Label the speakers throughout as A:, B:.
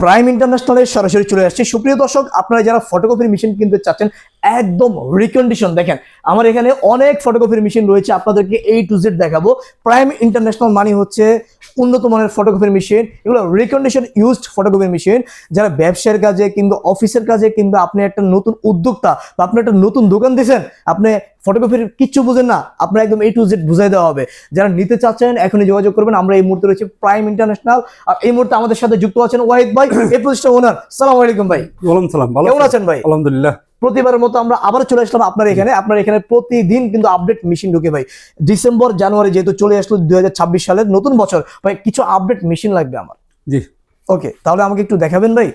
A: Prime ইন্টারন্যাশনালে সরাসরি চলে আসছে। সুপ্রিয় দর্শক আপনারা যারা ফটোকপির মেশিন কিনতে চাচ্ছেন একদম রিকন্ডিশন দেখেন আমার এখানে অনেক ফটোকপির মেশিন রয়েছে আপনাদেরকে এই টু জেড দেখাবো। প্রাইম ইন্টারন্যাশনাল মানে হচ্ছে উন্নত মানের ফটোকপির মেশিন এগুলো রিকন্ডিশন ইউজড ফটোকপির মেশিন যারা ব্যবসার কাজে কিংবা অফিসের কাজে কিংবা আপনি একটা নতুন উদ্যোক্তা বা আপনি একটা নতুন দোকান দিয়েছেন আপনি ফটোগ্রাফির কিচ্ছু বুঝেন না আপনার একদম এই টু জেড বুঝাই দেওয়া হবে। যারা নিতে চাচ্ছেন এখনই যোগাযোগ করবেন। আমরা এই মুহূর্তে রয়েছে প্রাইম ইন্টারন্যাশনাল আর এই মুহূর্তে আমাদের সাথে যুক্ত আছেন ওয়াহিদ ভাই এই প্রতিষ্ঠান ওনার সালাম আলাইকুম ভাই।
B: ওয়ালাইকুম সালাম ভালো
A: কেমন আছেন ভাই?
B: আলহামদুলিল্লাহ।
A: প্রতিবারের মতো আমরা আবার চলে আসলাম আপনার এখানে। আপনার এখানে প্রতিদিন কিন্তু আপডেট মেশিন ঢুকে ভাই। ডিসেম্বর জানুয়ারি যেহেতু চলে আসলো দুই সালের নতুন বছর ভাই কিছু আপডেট মেশিন লাগবে আমার।
B: জি।
A: ওকে তাহলে আমাকে একটু দেখাবেন ভাই?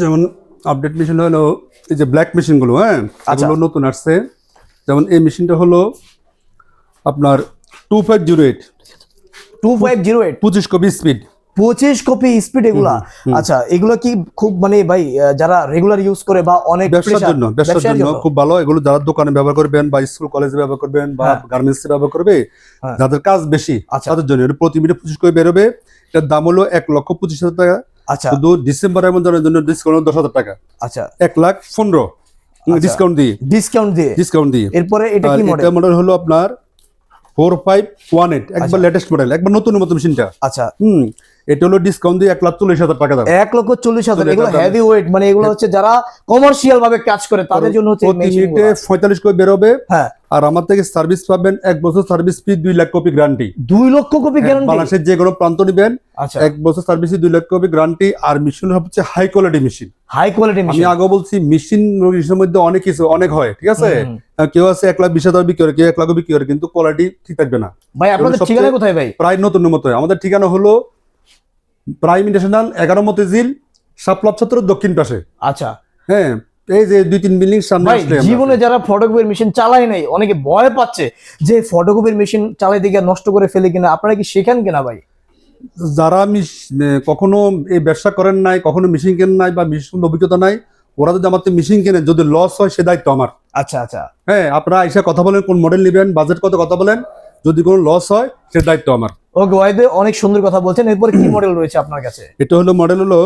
B: যেমন আপডেট মেশিন হলো এই যে ব্ল্যাক মেশিনগুলো হ্যাঁ?
A: আচ্ছা।
B: এগুলো নতুন আসছে। যেমন এই মেশিনটা হলো আপনার two five zero eight
A: two five zero eight
B: পঁচিশ কপি স্পিড
A: পঁচিশ কপি স্পিড এগুলা। আচ্ছা এগুলো কি খুব মানে ভাই যারা রেগুলার ইউজ করে বা অনেক
B: ব্যবসার জন্য ব্যবসার জন্য খুব ভালো। এগুলো যারা দোকানে ব্যবহার করবেন বা স্কুল কলেজে ব্যবহার করবেন বা
A: হ্যাঁ।
B: গার্মেন্টস ব্যবহার করবে
A: হ্যাঁ।
B: যাদের কাজ বেশি
A: আচ্ছা।
B: তাদের জন্য। প্রতি মিনিটে পঁচিশ করে বেরোবে। এটার দাম হলো এক লক্ষ পঁচিশ হাজার টাকা।
A: আচ্ছা।
B: শুধু ডিসেম্বর এমন জনের জন্য ডিসকাউন্ট দশ হাজার টাকা।
A: আচ্ছা।
B: এক লাখ পনেরো।
A: আচ্ছা।
B: ডিসকাউন্ট দিয়ে।
A: ডিসকাউন্ট দিয়ে।
B: ডিসকাউন্ট দিয়ে।
A: এরপরে এটা কি
B: এটা
A: মডেল
B: মডেল হলো আপনার ফোর ফাইভ ওয়ান এইট একবার লেটেস্ট মডেল একবার নতুন মতো মেশিনটা
A: আচ্ছা।
B: হুম। এটা হলো ডিসকাউন্ট দিয়ে এক লাখ চল্লিশ হাজার টাকা দাম।
A: এক লক্ষ চল্লিশ হাজার এগুলো হেভি ওয়েট মানে এগুলো হচ্ছে যারা কমার্শিয়াল ভাবে কাজ করে তাদের জন্য হচ্ছে
B: প্রতি মিনিটে পঁয়তাল্লিশ করে বেরোবে
A: হ্যাঁ।
B: আর আমার থেকে সার্ভিস পাবেন এক বছর সার্ভিস ফি দুই লাখ কপি গ্যারান্টি
A: দুই লক্ষ কপি গ্যারান্টি
B: বাংলাদেশের যে কোনো প্রান্ত নিবেন
A: আচ্ছা।
B: এক বছর সার্ভিসে দুই লাখ কপি গ্যারান্টি আর মেশিন হচ্ছে high quality machine
A: high quality
B: আমি আগে বলছি মেশিন মেশিনের মধ্যে অনেক কিছু অনেক হয় ঠিক আছে? কেউ আছে এক লাখ বিশ হাজার বিক্রি করে কেউ এক লাখ বিক্রি করে কিন্তু কোয়ালিটি ঠিক থাকবে না।
A: ভাই আপনাদের ঠিকানা কোথায় ভাই?
B: প্রায় নতুন মতো আমাদের ঠিকানা হলো প্রাইম ইন্টারন্যাশনাল এগারো মতিঝিল সাপলাপ ছাত্র দক্ষিণ পাশে।
A: আচ্ছা।
B: হ্যাঁ এই যে দুই তিন বিল্ডিং সামনে
A: জীবনে যারা ফটোকপির মেশিন চালায় নাই অনেকে ভয় পাচ্ছে যে ফটোকপির মেশিন চালাই দিকে নষ্ট করে ফেলে কিনা। আপনারা কি শেখান কিনা ভাই?
B: যারা কখনো এই ব্যবসা করেন নাই কখনো মেশিন কেনেন নাই বা মেশিন অভিজ্ঞতা নাই ওরা যদি আমার মেশিন কেনে যদি লস হয় সে দায়িত্ব আমার।
A: আচ্ছা আচ্ছা।
B: হ্যাঁ আপনারা এসে কথা বলেন কোন মডেল নেবেন বাজেট কত কথা বলেন। যদি কোনো লস হয় সে দায়িত্ব আমার।
A: ওকে ওয়াইদে অনেক সুন্দর কথা বলছেন। এরপরে কি মডেল রয়েছে আপনার কাছে?
B: এটা হলো মডেল হলো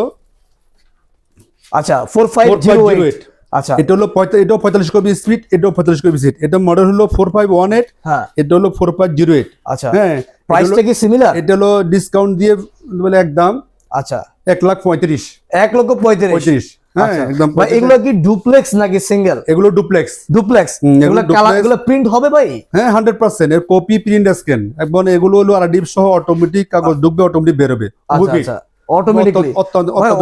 A: আচ্ছা ফোর ফাইভ জিরো এইট আচ্ছা।
B: এটা হলো এটাও পঁয়তাল্লিশ কপি স্পিড এটাও পঁয়তাল্লিশ কপি স্পিড এটা মডেল হলো ফোর ফাইভ ওয়ান এইট
A: হ্যাঁ।
B: এটা হলো ফোর ফাইভ জিরো এইট
A: আচ্ছা।
B: হ্যাঁ
A: প্রাইসটা কি সিমিলার
B: এটা হলো ডিসকাউন্ট দিয়ে বলে একদম
A: আচ্ছা।
B: এক লাখ পঁয়ত্রিশ।
A: এক লক্ষ পঁয়ত্রিশ।
B: পঁয়ত্রিশ। হ্যাঁ
A: আচ্ছা।
B: একদম
A: এগুলো কি ডুপ্লেক্স নাকি সিঙ্গেল
B: এগুলো ডুপ্লেক্স
A: ডুপ্লেক্স এগুলো
B: এগুলো
A: কালার এগুলো প্রিন্ট হবে ভাই?
B: হ্যাঁ এর কপি প্রিন্ট স্ক্যান এবং এগুলো হলো আর ডিপ সহ অটোমেটিক কাগজ অটোমেটিক
A: আচ্ছা। আচ্ছা। অটোমেটিক্যালি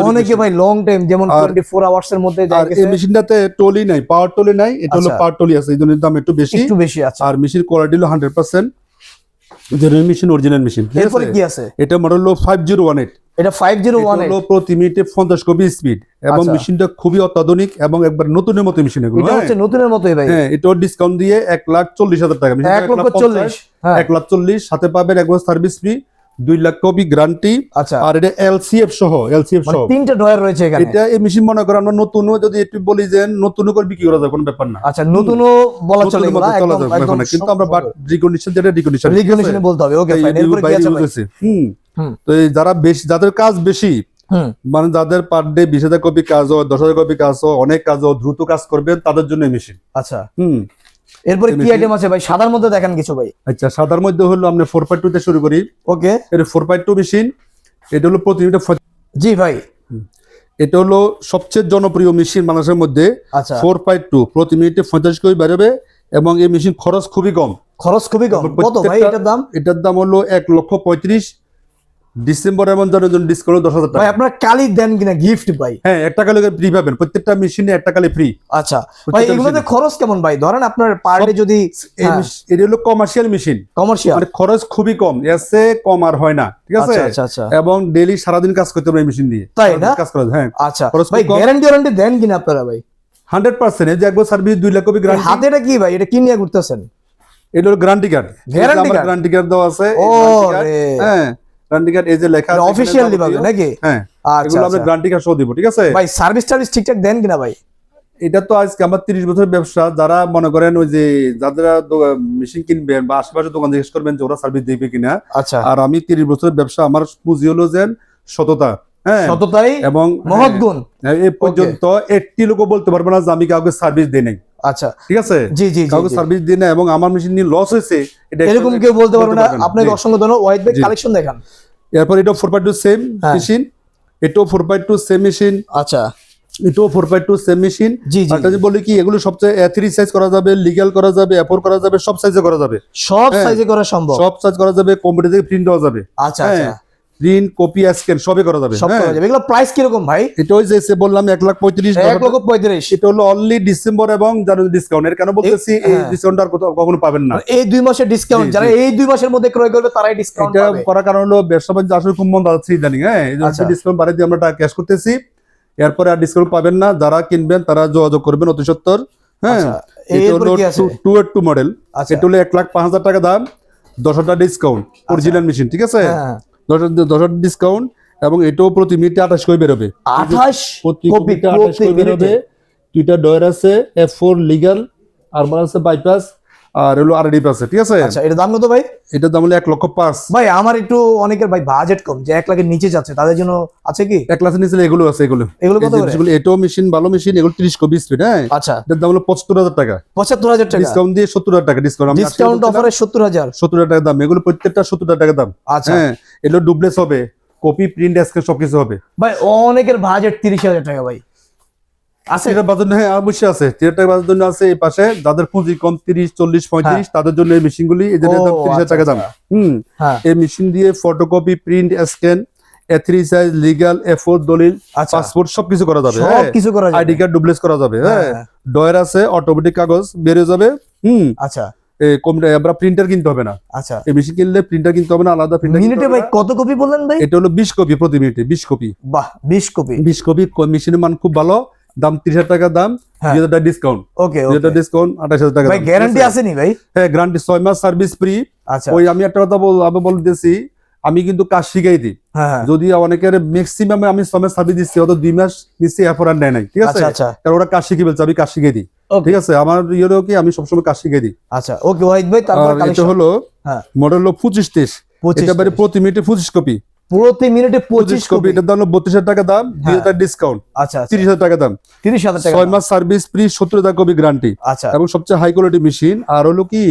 A: অনেকে ভাই লং টাইম যেমন
B: আর-
A: 24 আওয়ার্স এর মধ্যে যায়
B: এই মেশিনটাতে টলি নাই পাওয়ার টলি নাই এটা হলো। পাওয়ার টলি আছে দাম একটু বেশি।
A: একটু বেশি আছে
B: আর মেশিন কোয়ালিটি হলো hundred percent genuine machine original machine
A: এরপরে কি আছে?
B: এটা মডেল হলো ফাইভ জিরো ওয়ান
A: এটা 5018
B: হলো প্রতি মিনিটে পঞ্চাশ কপি স্পিড এবং
A: আচ্ছা।
B: মেশিনটা খুবই অত্যাধুনিক এবং একবার নতুনের মতো মেশিন এগুলো
A: এটা
B: হ্যাঁ।
A: হচ্ছে নতুনের মতোই ভাই।
B: হ্যাঁ এটাও ডিসকাউন্ট দিয়ে এক লাখ চল্লিশ হাজার টাকা।
A: এক লক্ষ
B: লাখ
A: চল্লিশ
B: পঞ্চাশ,
A: হ্যাঁ।
B: এক লাখ চল্লিশ সাথে পাবেন একবার সার্ভিস ফ্রি দুই লাখ কপি গ্যারান্টি
A: আচ্ছা।
B: আর এটা এলসিএফ সহ এলসিএফ
A: মানে
B: সহ।
A: তিনটা ড্রয়ার রয়েছে এখানে।
B: এটা এই মেশিন মনে করেন আমরা নতুন যদি একটু বলি যে নতুন করে বিক্রি করা যায় কোনো ব্যাপার না।
A: আচ্ছা নতুনও বলা চলে
B: না। কিন্তু আমরা রিকন্ডিশন যেটা রিকন্ডিশন
A: রেগুলেশনে বলতে হবে ওকে ফাইন এরপরে কি আছে
B: হুম। তো এই যারা বেশি যাদের কাজ বেশি মানে যাদের পার ডে বিশ হাজার কপি কাজ হয় দশ হাজার কপি কাজ হয় অনেক কাজ হয় দ্রুত কাজ করবেন তাদের জন্য মেশিন
A: আচ্ছা।
B: হুম।
A: এরপরে কি আইটেম আছে ভাই? সাদার মধ্যে দেখেন কিছু ভাই।
B: আচ্ছা সাদার মধ্যে হলো আমরা ফোর পয়েন্ট টু তে শুরু করি।
A: ওকে।
B: এটা ফোর পয়েন্ট টু মেশিন এটা হলো প্রতি মিনিটে
A: জি ভাই।
B: এটা হলো সবচেয়ে জনপ্রিয় মেশিন মানুষের মধ্যে
A: আচ্ছা।
B: ফোর পয়েন্ট টু প্রতি মিনিটে পঞ্চাশ করে বেরোবে এবং এই মেশিন খরচ খুবই কম।
A: খরচ খুবই কম। কত ভাই এটার দাম?
B: এটার দাম হলো এক লক্ষ পঁয়ত্রিশ। ডিসেম্বর এমন জনের জন্য ডিসকাউন্ট দশ হাজার
A: ভাই
B: টাকা।
A: আপনারা কালি দেন কিনা গিফট ভাই?
B: হ্যাঁ এক টাকা লোকের ফ্রি পাবেন। প্রত্যেকটা মেশিনে এক টাকা ফ্রি
A: আচ্ছা ভাই এগুলোতে খরচ কেমন ভাই? ধরেন আপনার পার ডে যদি
B: এই এটা হলো কমার্শিয়াল মেশিন
A: কমার্শিয়াল
B: মানে খরচ খুবই কম। এসে কম আর হয় না। ঠিক আছে?
A: আচ্ছা আচ্ছা আচ্ছা।
B: এবং ডেইলি সারাদিন কাজ করতে পারে মেশিন দিয়ে
A: তাই না?
B: কাজ করা হ্যাঁ।
A: আচ্ছা।
B: খরচ
A: ভাই গ্যারান্টি ওয়ারেন্টি দেন কিনা আপনারা ভাই?
B: Hundred percent. যে একবার সার্ভিস দুই লাখ কপি গ্যারান্টি
A: হাতে এটা কি ভাই? এটা কি নিয়ে ঘুরতেছেন?
B: এটা হলো গ্যারান্টি কার্ড? গ্যারান্টি কার্ড দেওয়া আছে।
A: ও।
B: হ্যাঁ। গ্যারান্টি কার্ড এই যে লেখা আছে এখানে
A: পাবে নাকি?
B: হ্যাঁ
A: আচ্ছা
B: এগুলো আমরা
A: আচ্ছা।
B: গ্যারান্টি কার্ড সহ দিব ঠিক আছে?
A: ভাই সার্ভিস টার্ভিস ঠিকঠাক দেন কিনা ভাই?
B: এটা তো আজকে আমার তিরিশ বছরের ব্যবসা যারা মনে করেন ওই যে যারা মেশিন কিনবেন বা আশেপাশে দোকান জিজ্ঞেস করবেন যে ওরা সার্ভিস দিবে কিনা।
A: আচ্ছা।
B: আর আমি তিরিশ বছরের ব্যবসা আমার পুঁজি হলো যে সততা হ্যাঁ।
A: সততাই
B: এবং
A: মহৎ গুণ।
B: হ্যাঁ, এ পর্যন্ত একটি লোকও বলতে পারবে না যে আমি কাউকে সার্ভিস দিই নাই।
A: আচ্ছা।
B: ঠিক আছে?
A: জি জি
B: কাউকে সার্ভিস দিই না এবং আমার মেশিন নিয়ে লস হয়েছে এটা
A: এরকম কেউ বলতে পারবে না। আপনাকে অসংখ্য ধন্যবাদ। ওয়াইড
B: জি।
A: কালেকশন দেখান।
B: এরপর এটা ফোর পয়েন্ট টু সেম
A: হ্যাঁ।
B: মেশিন এটাও four point two same machine
A: আচ্ছা।
B: এটাও four point two same machine
A: জি জি
B: আর বলি কি এগুলো সবচেয়ে থ্রি সাইজ করা যাবে লিগ্যাল করা যাবে এফোর করা যাবে সব সাইজে করা যাবে।
A: সব
B: হ্যাঁ।
A: সাইজে করা সম্ভব।
B: সব সাইজ করা যাবে কম্পিউটার থেকে প্রিন্ট দেওয়া যাবে।
A: আচ্ছা আচ্ছা।
B: প্রিন্ট কপি স্ক্যান সবই করা যাবে।
A: সব
B: হ্যাঁ।
A: করা যাবে। এগুলো প্রাইস কীরকম ভাই?
B: এটা ওই যে সে বললাম এক লাখ পঁয়ত্রিশ
A: এক লক্ষ পঁয়ত্রিশ।
B: এটা হলো অনলি ডিসেম্বর এবং জানুয়ারি ডিসকাউন্ট এর কেন বলতেছি এই
A: হ্যাঁ।
B: ডিসকাউন্ট আর কোথাও কখনো পাবেন না।
A: এই দুই মাসের ডিসকাউন্ট যারা এই দুই মাসের মধ্যে ক্রয় করবে তারাই ডিসকাউন্ট
B: এটা করার কারণ হলো ব্যবসা বাণিজ্য আসলে খুব মন্দ আছে ইদানিং হ্যাঁ। এই
A: আচ্ছা।
B: ডিসকাউন্ট বাড়িয়ে দিয়ে আমরা টাকা ক্যাশ করতেছি এরপরে আর ডিসকাউন্ট পাবেন না। যারা কিনবেন তারা যোগাযোগ করবেন অতি সত্তর হ্যাঁ।
A: আচ্ছা,
B: এটা হলো টু এইট টু মডেল এটা হলো এক লাখ পাঁচ হাজার টাকা দাম দশ হাজার ডিসকাউন্ট অরিজিনাল মেশিন ঠিক আছে?
A: হ্যাঁ।
B: দশ ডিসকাউন্ট এবং এটাও প্রতি মিনিটে আঠাশ করে বেরোবে।
A: আঠাশ
B: প্রতি মিনিটে আঠাশ করে বেরোবে। দুইটা ডয়ার আছে এফ ফোর লিগাল আর আছে বাইপাস আর হলো আর ডিপ আছে ঠিক আছে?
A: আচ্ছা এটা দাম কত ভাই?
B: এটার দাম হলো এক লক্ষ পাঁচ।
A: ভাই আমার একটু অনেকের ভাই বাজেট কম যে এক লাখের নিচে যাচ্ছে তাদের জন্য আছে কি?
B: এক লাখের নিচে এগুলো আছে এগুলো।
A: এগুলো কত করে?
B: জিনিসগুলো এটাও মেশিন ভালো মেশিন এগুলো ত্রিশ কপি স্পিড হ্যাঁ?
A: আচ্ছা।
B: এটার দাম হলো পঁচাত্তর হাজার টাকা।
A: পঁচাত্তর হাজার টাকা?
B: ডিসকাউন্ট দিয়ে সত্তর হাজার টাকা ডিসকাউন্ট
A: ডিসকাউন্ট অফারে সত্তর হাজার।
B: সত্তর হাজার টাকা দাম এগুলো প্রত্যেকটা সত্তর হাজার টাকা দাম।
A: আচ্ছা।
B: হ্যাঁ এগুলো ডুবলেস হবে কপি প্রিন্ট স্ক্যান সবকিছু হবে।
A: ভাই অনেকের বাজেট তিরিশ হাজার টাকা ভাই। আছে।
B: বাজার হ্যাঁ অবশ্যই আছে। বাজার জন্য আছে এই পাশে যাদের পুঁজি কম তিরিশ চল্লিশ পঁয়ত্রিশ তাদের জন্য এই মেশিন গুলি এই দাম তিরিশ হাজার
A: আচ্ছা,
B: টাকা দাম।
A: আচ্ছা।
B: হুম।
A: হ্যাঁ।
B: এই মেশিন দিয়ে photocopy print scan A three size legal A four দলিল পাসপোর্ট সবকিছু করা যাবে।
A: সব করা যাবে।
B: আইডি কার্ড ডুপ্লেস করা যাবে। হ্যাঁ
A: হ্যাঁ,
B: ডয়ার আছে অটোমেটিক কাগজ বেরিয়ে যাবে। হুম।
A: আচ্ছা।
B: আমরা প্রিন্টার কিনতে হবে না।
A: আচ্ছা।
B: এই মেশিন কিনলে প্রিন্টার কিনতে হবে না আলাদা প্রিন্টার
A: মিনিটে ভাই কত কপি বললেন ভাই?
B: এটা হলো বিশ কপি প্রতি মিনিটে বিশ কপি
A: বাহ বিশ কপি
B: বিশ কপি মেশিনের মান খুব ভালো। দাম তিরিশ হাজার টাকা দাম
A: হ্যাঁ।
B: দুই হাজার টাকা ডিসকাউন্ট
A: ওকে
B: দুই হাজার ডিসকাউন্ট আঠাশ হাজার টাকা
A: গ্যারান্টি আসেনি ভাই?
B: হ্যাঁ গ্যারান্টি ছয় মাস সার্ভিস ফ্রি
A: আচ্ছা।
B: ওই আমি একটা কথা বল আমি বলতেছি আমি কিন্তু কাজ শিখাই দিই।
A: হ্যাঁ হ্যাঁ।
B: যদি অনেকের ম্যাক্সিমাম আমি ছয় মাস সার্ভিস দিচ্ছি হয়তো দুই মাস দিচ্ছি এরপর আর নেয় নাই। ঠিক আছে?
A: আচ্ছা আচ্ছা।
B: কারণ ওরা কাজ শিখে ফেলছে আমি কাজ শিখিয়ে দিই। ঠিক আছে? আমার ইয়েরও কি আমি সবসময় কাজ শিখিয়ে দিই।
A: আচ্ছা ওকে ওয়াহিদ ভাই তারপর
B: এটা হলো
A: হ্যাঁ।
B: মডেল হলো পঁচিশ তেইশ। এটা প্রতি মিনিটে পঁচিশ কপি
A: প্রতি মিনিটে পঁচিশ
B: কপি এটার দাম বত্রিশ হাজার টাকা দাম দুই হাজার ডিসকাউন্ট
A: আচ্ছা
B: তিরিশ হাজার টাকা দাম।
A: তিরিশ হাজার টাকা
B: ছয় মাস সার্ভিস ফ্রি সত্তর হাজার কপি গ্যারান্টি
A: আচ্ছা।
B: এবং সবচেয়ে হাই কোয়ালিটি মেশিন আর হলো কি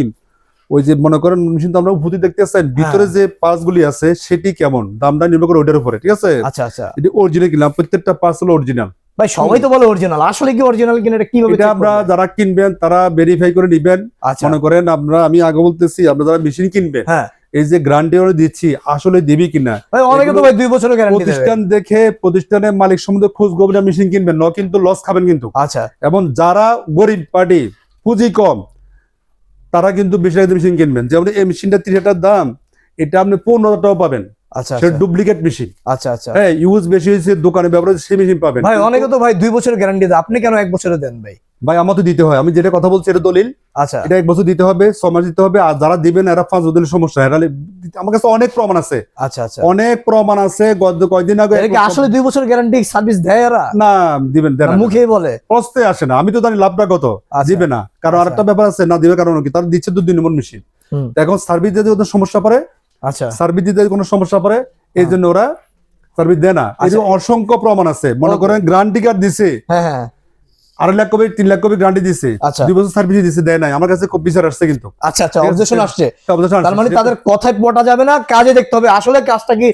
B: ওই যে মনে করেন মেশিন তো আমরা ভূতি দেখতেছেন ভিতরে যে পার্টস গুলি আছে সেটি কেমন? দামটা নির্ভর করে ওটার উপরে ঠিক আছে?
A: আচ্ছা আচ্ছা।
B: এটি অরিজিনাল কিনলাম প্রত্যেকটা পার্টস হলো অরিজিনাল
A: ভাই সবাই তো বলে অরিজিনাল আসলে কি অরিজিনাল কিনা এটা কীভাবে
B: এটা আমরা যারা কিনবেন তারা ভেরিফাই করে নিবেন।
A: আচ্ছা।
B: মনে করেন আমরা আমি আগে বলতেছি আমরা যারা মেশিন কিনবেন
A: হ্যাঁ।
B: এই যে গ্যারান্টি ওরা দিচ্ছি আসলে দিবি কিনা?
A: অনেকে তো ভাই দুই বছরের গ্যারান্টি
B: প্রতিষ্ঠান দেখে প্রতিষ্ঠানের মালিক সম্বন্ধে খোঁজ গোবরা মেশিন কিনবেন ন কিন্তু লস খাবেন কিন্তু।
A: আচ্ছা।
B: এবং যারা গরিব পার্টি পুঁজি কম তারা কিন্তু বেশি টাকা মেশিন কিনবেন। যেমন এই মেশিনটা তিরিশ হাজার দাম এটা আপনি পনেরো হাজার টাকা পাবেন।
A: আচ্ছা
B: সেটা
A: আচ্ছা।
B: ডুপ্লিকেট মেশিন
A: আচ্ছা আচ্ছা।
B: হ্যাঁ ইউজ বেশি হয়েছে দোকানে ব্যবহার সেই মেশিন পাবেন।
A: ভাই অনেকে তো ভাই দুই বছরের গ্যারান্টি দেয় আপনি কেন এক বছরে দেন ভাই?
B: ভাই আমার তো দিতে হয়। আমি যেটা কথা বলছি এটা দলিল।
A: আচ্ছা।
B: এটা এক বছর দিতে হবে ছ মাস দিতে হবে। আর যারা দিবেন এরা পাঁচ বছরের সমস্যা এরা আমার কাছে অনেক প্রমাণ আছে।
A: আচ্ছা আচ্ছা।
B: অনেক প্রমাণ আছে। গত কয়দিন আগে
A: আসলে দুই বছর গ্যারান্টি সার্ভিস দেয় এরা?
B: না দিবেন দেন
A: না, মুখেই বলে।
B: প্রশ্নে আসে না। আমি তো জানি লাভটা কত।
A: আচ্ছা।
B: দিবে না। কারণ
A: আচ্ছা।
B: আরেকটা ব্যাপার আছে না দিবে কারণ কি? তার দিচ্ছে তো দুই নম্বর মেশিন
A: হুম।
B: এখন সার্ভিস যদি ওদের সমস্যা পড়ে
A: আচ্ছা।
B: সার্ভিস দিতে কোনো সমস্যা পড়ে এই জন্য ওরা সার্ভিস দেয় না। এই যে
A: আচ্ছা।
B: অসংখ্য প্রমাণ আছে। মনে করেন গ্যারান্টি কার্ড দিছে।
A: হ্যাঁ হ্যাঁ।
B: আড়াই লাখ কপি তিন লাখ কপি গ্যারান্টি দিছে।
A: আচ্ছা।
B: দুই বছর সার্ভিস দিছে দেয় নাই। আমার কাছে কপি স্যার আসছে কিন্তু।
A: আচ্ছা আচ্ছা অবজেকশন আসছে।
B: সব বছর
A: তার মানে তাদের কথায় পটা যাবে না কাজে দেখতে হবে। আসলে কাজটা কি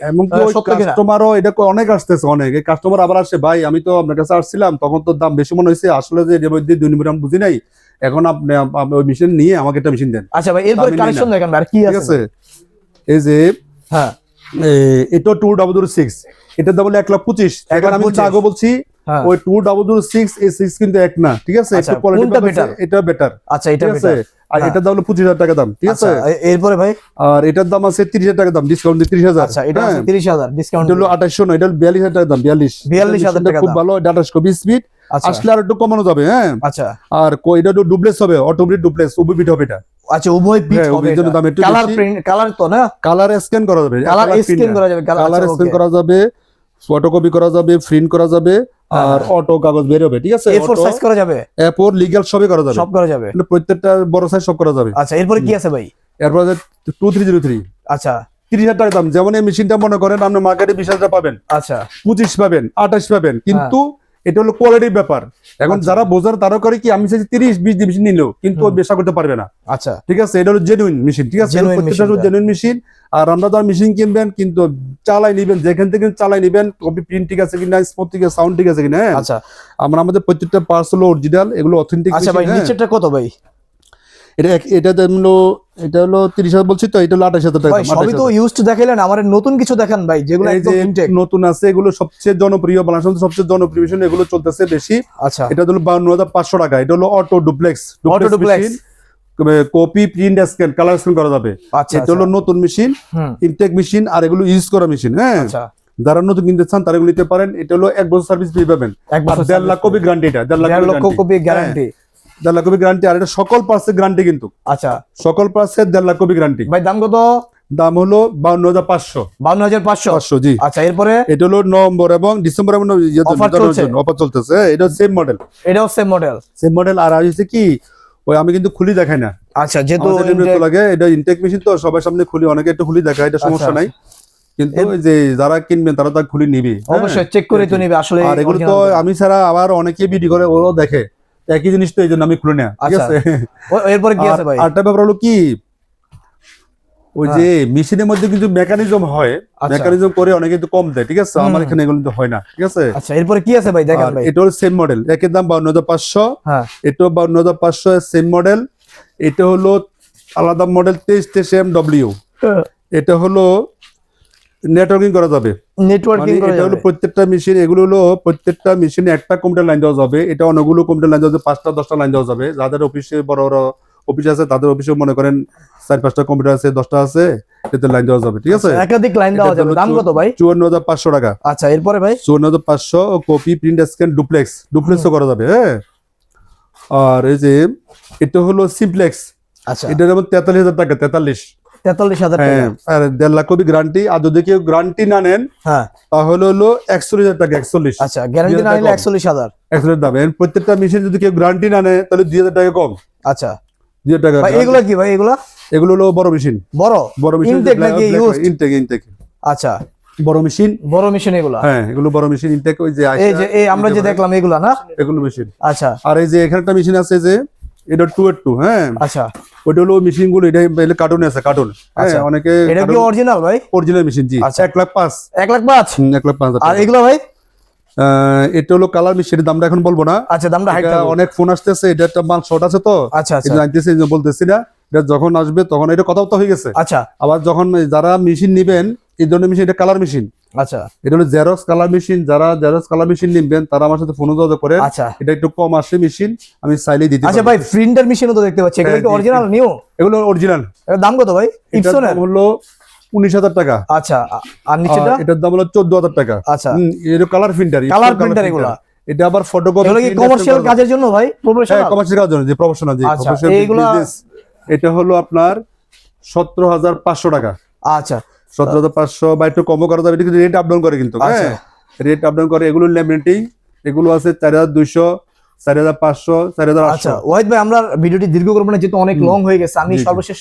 B: কাস্টমারও এটা অনেক আসতেছে অনেক। এই কাস্টমার আবার আসছে ভাই আমি তো আপনার কাছে আসছিলাম তখন তো দাম বেশি মনে হয়েছে আসলে যে এর মধ্যে দুই নম্বর আমি বুঝি নাই। এখন আপনি ওই মেশিন নিয়ে আমাকে একটা মেশিন দেন।
A: আচ্ছা ভাই এরপর কালেকশন দেখেন আর কি আছে?
B: এই যে
A: হ্যাঁ।
B: এটা টু ডাবল জিরো সিক্স এটার দাম হলো এক লাখ পঁচিশ। এখন আমি আগে বলছি
A: হ্যাঁ।
B: ওই টু ডাবল জিরো সিক্স এই সিক্স কিন্তু এক না ঠিক আছে?
A: আচ্ছা?
B: এটা বেটার
A: আচ্ছা এটা
B: আছে? আর। এটার দাম হলো পঁচিশ হাজার টাকা দাম ঠিক
A: আচ্ছা
B: আছে
A: এরপরে ভাই?
B: আর এটার দাম আছে তিরিশ হাজার টাকা দাম ডিসকাউন্ট দিয়ে তিরিশ হাজার।
A: আচ্ছা এটা
B: হ্যাঁ।
A: তিরিশ হাজার ডিসকাউন্ট
B: এটা হলো আঠাশশো নয় এটা বিয়াল্লিশ হাজার টাকা দাম বিয়াল্লিশ।
A: 42,000
B: এটা
A: টাকা
B: খুব ভালো এটা
A: আচ্ছা।
B: আসলে আর একটু কমানো যাবে হ্যাঁ।
A: আচ্ছা।
B: আর এটা ডুপ্লেস হবে অটোমেটিক ডুপ্লেস উবি হবে এটা।
A: আচ্ছা উভয় পিচ
B: হ্যাঁ,
A: হবে
B: জন্য দাম একটু
A: কালার প্রিন্ট কালার তো না?
B: কালার স্ক্যান করা যাবে।
A: কালার স্ক্যান করা যাবে
B: কালার স্ক্যান করা যাবে ফটোকপি করা যাবে প্রিন্ট করা যাবে আর অটো কাগজ বের হবে ঠিক আছে?
A: এ4 সাইজ করা যাবে?
B: এরপর লিগ্যাল সবই করা যাবে।
A: সব করা যাবে।
B: মানে প্রত্যেকটা বড় সাইজ সব করা যাবে।
A: আচ্ছা এরপরে কি আছে ভাই?
B: এরপর টু থ্রি জিরো থ্রি
A: আচ্ছা।
B: তিরিশ হাজার টাকা দাম। যেমন এই মেশিনটা মনে করেন আপনি মার্কেটে বিশ হাজার পাবেন।
A: আচ্ছা।
B: পঁচিশ পাবেন আঠাশ পাবেন। কিন্তু এটা হলো কোয়ালিটির ব্যাপার। এখন
A: আচ্ছা।
B: যারা বোঝার তারা করে কি আমি চাইছি তিরিশ বিশ মেশিন নিল কিন্তু বেশা ব্যবসা করতে পারবে না।
A: আচ্ছা।
B: ঠিক আছে? এটা হলো জেনুইন মেশিন ঠিক আছে? জেনুইন মেশিন আর আমরা যারা মেশিন কিনবেন কিন্তু চালাই নিবেন যেখান থেকে চালাই নিবেন কপি প্রিন্ট ঠিক আছে কিনা স্পট ঠিক আছে সাউন্ড ঠিক আছে কিনা হ্যাঁ?
A: আচ্ছা।
B: আমরা আমাদের প্রত্যেকটা পার্স হলো অরিজিনাল এগুলো অথেন্টিক
A: আচ্ছা ভাই নিচেরটা কত ভাই?
B: এটা এটা হলো এটা হলো তিরিশ হাজার বলছি তো এটা হলো আঠাশ হাজার টাকা
A: ভাই
B: দাম,
A: সবই
B: 28,000
A: তো ইউজড দেখাইলেন আমার নতুন কিছু দেখান ভাই যেগুলো
B: নতুন আছে এগুলো সবচেয়ে জনপ্রিয় সবচেয়ে জনপ্রিয় এগুলো চলতেছে বেশি।
A: আচ্ছা।
B: এটা হলো বাউন্ন হাজার পাঁচশো টাকা এটা হলো auto duplex
A: duplex।
B: Copy print scan colour scan করা যাবে।
A: আচ্ছা
B: এটা হলো নতুন মেশিন ইনটেক মেশিন আর এগুলো ইউজ করা মেশিন হ্যাঁ?
A: আচ্ছা।
B: যারা নতুন কিনতে চান তারা এগুলো নিতে পারেন। এটা হলো এক বছর সার্ভিস পাবেন। দেড় লাখ কপি গ্যারান্টি এটা দেড় লাখ কপি
A: গ্যারান্টি
B: দেড় লাখ কপি গ্যারান্টি আর এটা সকল পার্সের গ্যারান্টি কিন্তু।
A: আচ্ছা।
B: সকল পার্সের দেড় লাখ কপি গ্যারান্টি
A: ভাই দাম কত?
B: দাম হলো বাউন্ন হাজার পাঁচশো।
A: বাউন্ন হাজার পাঁচশো?
B: পাঁচশো জি।
A: আচ্ছা এরপরে?
B: এটা হলো নভেম্বর এবং ডিসেম্বর অফার চলতেছে। হ্যাঁ, এটা সেম মডেল
A: এটাও সেম মডেল
B: সেম মডেল আর হচ্ছে কি ওই আমি কিন্তু খুলি দেখাই না।
A: আচ্ছা যেহেতু
B: লাগে এটা ইনটেক মেশিন তো সবার সামনে খুলি অনেকে একটু খুলি দেখায় এটা সমস্যা
A: আচ্ছা,
B: নাই। কিন্তু যে যারা কিনবেন তারা তার খুলি নিবি। হ্যাঁ?
A: অবশ্যই চেক করে তো নিবে আসলে
B: আর এগুলো তো আমি ছাড়া আবার অনেকে বিডি করে ওরাও দেখে। একই জিনিস তো এই জন্য আমি খুলে নেয়া ঠিক
A: আচ্ছা,
B: আছে?
A: এরপরে কি আছে ভাই?
B: আর- আরেকটা ব্যাপার হলো কি ওই যে মেশিনের মধ্যে কিন্তু মেকানিজম হয়
A: আচ্ছা।
B: মেকানিজম করে অনেকে কিন্তু কম দেয় ঠিক আছে? আমার এখানে এগুলো কিন্তু হয় না ঠিক আছে?
A: আচ্ছা এরপরে কি আছে ভাই? দেখেন ভাই।
B: এটা হলো সেম মডেল একের দাম বাউন্ন হাজার পাঁচশো
A: হ্যাঁ।
B: এটাও বাউন্ন হাজার পাঁচশো সেম মডেল এটা হলো আলাদা মডেল তেইশ তেইশ এম ডব্লিউ এটা হলো নেটওয়ার্কিং করা যাবে। মানে
A: নেটওয়ার্কিং করে
B: এটা হলো প্রত্যেকটা মেশিন এগুলো হলো প্রত্যেকটা মেশিনে একটা কম্পিউটার লাইন দেওয়া যাবে। এটা অনেকগুলো কম্পিউটার লাইন দেওয়া যাবে পাঁচটা দশটা লাইন দেওয়া যাবে। যাদের অফিসে বড় বড় অফিস আছে তাদের অফিসে মনে করেন চার পাঁচটা কম্পিউটার আছে দশটা আছে এতে লাইন দেওয়া যাবে ঠিক আছে?
A: একাধিক লাইন দেওয়া যাবে। দাম কত ভাই?
B: চুয়ান্ন হাজার পাঁচশো টাকা।
A: আচ্ছা এরপরে ভাই?
B: চুয়ান্ন হাজার পাঁচশো কপি প্রিন্ট স্ক্যান ডুপ্লেক্স ডুপ্লেক্সও করা যাবে হ্যাঁ? আর এই যে এটা হলো সিমপ্লেক্স
A: আচ্ছা।
B: এটা যেমন তেতাল্লিশ হাজার টাকা তেতাল্লিশ।
A: তেতাল্লিশ হাজার
B: হ্যাঁ দেড় লাখ কপি গ্যারান্টি আর যদি কেউ গ্যারান্টি না নেন
A: হ্যাঁ।
B: তাহলে হলো একচল্লিশ হাজার টাকা একচল্লিশ।
A: আচ্ছা গ্যারান্টি না নিলে একচল্লিশ হাজার।
B: একচল্লিশ দাম। প্রত্যেকটা মেশিন যদি কেউ গ্যারান্টি না নেয় তাহলে দুই হাজার টাকা কম।
A: আচ্ছা।
B: দুই হাজার টাকা
A: এগুলো কি ভাই এগুলো?
B: এগুলো হলো বড় মেশিন
A: বড়?
B: বড় মেশিন
A: ইনটেক
B: ইনটেক
A: আচ্ছা।
B: বড় মেশিন
A: বড় মেশিন এগুলা?
B: হ্যাঁ এগুলো বড় মেশিন ইনটেক ওই যে
A: এই যে আমরা যে দেখলাম এগুলা না?
B: এগুলো মেশিন
A: আচ্ছা।
B: আর এই যে এখানে একটা মেশিন আছে যে এটা টু এর টু হ্যাঁ।
A: আচ্ছা।
B: ওইটা হলো মেশিনগুলো এটা কার্টুনে আছে কার্টুন হ্যাঁ
A: আচ্ছা।
B: অনেকে
A: এটা কি অরিজিনাল ভাই?
B: অরিজিনাল মেশিন জি।
A: আচ্ছা।
B: এক লাখ পাঁচ।
A: এক লাখ পাঁচ?
B: এক লাখ পাঁচ হাজার
A: আর এগুলো ভাই?
B: এটা হলো কালার মেশিনের দামটা এখন বলব না।
A: আচ্ছা দামটা
B: অনেক ফোন আসতেছে এটা একটা মাল শর্ট আছে তো।
A: আচ্ছা আচ্ছা।
B: জানতেছি বলতেছি না এটা যখন আসবে তখন এটা কথাও তো হয়ে গেছে।
A: আচ্ছা।
B: আবার যখন যারা মেশিন নিবেন এই ধরনের মেশিন এটা কালার মেশিন
A: আচ্ছা।
B: এটা হলো জেরক্স কালার মেশিন যারা জেরক্স কালার মেশিন নিবেন তারা আমার সাথে ফোন যোগাযোগ করেন।
A: আচ্ছা।
B: এটা একটু কম আসে মেশিন আমি চাইলেই দিতে
A: আচ্ছা ভাই প্রিন্টার মেশিনও তো দেখতে পাচ্ছি। এগুলো
B: হ্যাঁ, জি,
A: অরিজিনাল নিউ
B: এগুলো অরিজিনাল
A: এর দাম কত ভাই? ইপসনের
B: হলো উনিশ হাজার টাকা।
A: আচ্ছা আর নিচেটা
B: এটার দাম হলো চোদ্দ হাজার টাকা।
A: আচ্ছা।
B: এটা কালার প্রিন্টার
A: Color printer এগুলা।
B: এটা আবার ফটোকপি
A: এগুলো কি কমার্শিয়াল কাজের জন্য ভাই?
B: হ্যাঁ
A: প্রফেশনাল
B: কমার্শিয়াল কাজের জন্য যে প্রফেশনাল যে
A: আচ্ছা,
B: প্রফেশনাল
A: এইগুলা-
B: এটা হলো আপনার সতেরো হাজার পাঁচশো টাকা।
A: আচ্ছা
B: সতেরো হাজার পাঁচশো বা একটু কমও করা যাবে কিন্তু রেট আপ ডাউন করে কিন্তু
A: আচ্ছা।
B: হ্যাঁ রেট আপ ডাউন করে এগুলো ল্যামিনেটিং এগুলো আছে চার হাজার দুইশো চার হাজার পাঁচশো চার হাজার
A: আচ্ছা ওয়াহিদ ভাই আমরা ভিডিওটি দীর্ঘ করব না যেহেতু অনেক লং হয়ে গেছে আমি। সর্বশেষ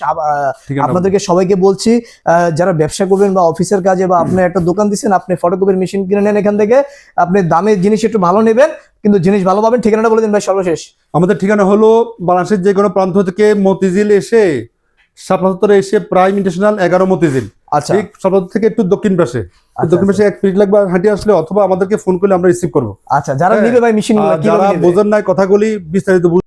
A: আপনাদেরকে সবাইকে বলছি যারা ব্যবসা করবেন বা অফিসের কাজে বা আপনি একটা দোকান দিচ্ছেন আপনি ফটোকপির মেশিন কিনে নেন এখান থেকে আপনি দামের জিনিস একটু ভালো নেবেন কিন্তু জিনিস ভালো পাবেন ঠিকানাটা বলে দিন ভাই সর্বশেষ
B: আমাদের ঠিকানা হলো বাংলাদেশের যে কোনো প্রান্ত থেকে মতিঝিল এসে সাপাত্তরে এসে প্রাইম ইন্টারন্যাশনাল এগারো মতিঝিল
A: আচ্ছা।
B: ঠিক সাপাত্তর থেকে একটু দক্ষিণ পাশে।
A: আচ্ছা,
B: দক্ষিণ পাশে এক মিনিট লাগবে হাঁটি আসলে অথবা আমাদেরকে ফোন করলে আমরা রিসিভ করব।
A: আচ্ছা যারা
B: হ্যাঁ,
A: নিবে ভাই মেশিন
B: যারা বোঝেন নাই কথাগুলি বিস্তারিত